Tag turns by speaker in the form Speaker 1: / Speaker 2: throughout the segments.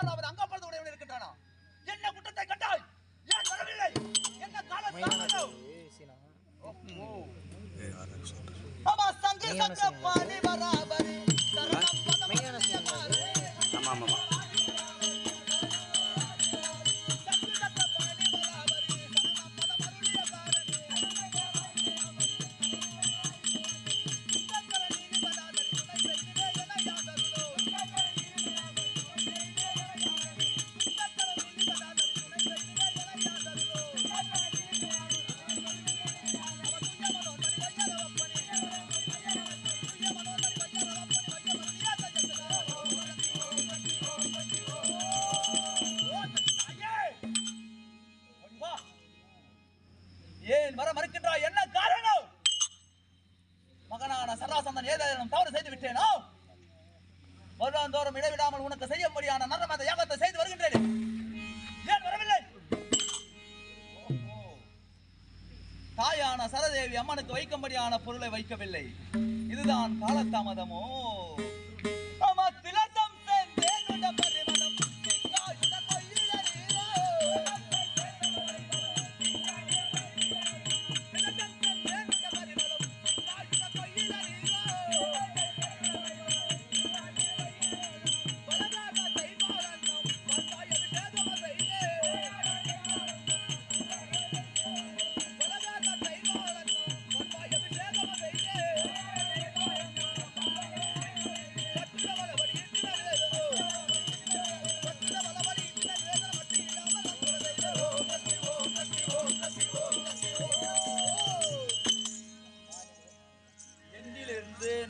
Speaker 1: யாராவது அங்கப்படுத்த உடையவன் இருக்கின்றானா? என்ன குற்றத்தை கட்டாய் ஏன் வரவில்லை? என்ன காலம் தாமதம்? ஆமா சங்கு சங்க மணி வரா வேலையில் வர மறுக்கின்றாய் என்ன காரணம்? மகனான சராசந்தன் ஏதேனும் தவறு செய்து விட்டேனோ? வருடாந்தோறும் இடைவிடாமல் உனக்கு செய்யும்படியான நரமத யாகத்தை செய்து வருகின்றேன். ஏன் வரவில்லை? தாயான சரதேவி அம்மனுக்கு வைக்கும்படியான பொருளை வைக்கவில்லை. இதுதான் காலதாமதமோ?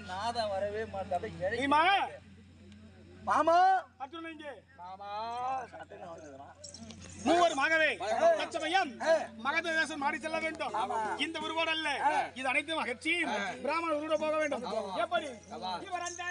Speaker 1: நாதம் வரவே மாட்டாத மாமா. மாமா. மாமா
Speaker 2: மூவர் மகவே தச்சமயம் மகதேசன் மாடி செல்ல வேண்டும். இந்த உருவோடு அல்ல. இது அனைத்தும் அகற்றி பிராமண உருவோட போக வேண்டும். எப்படி? இவர் அந்த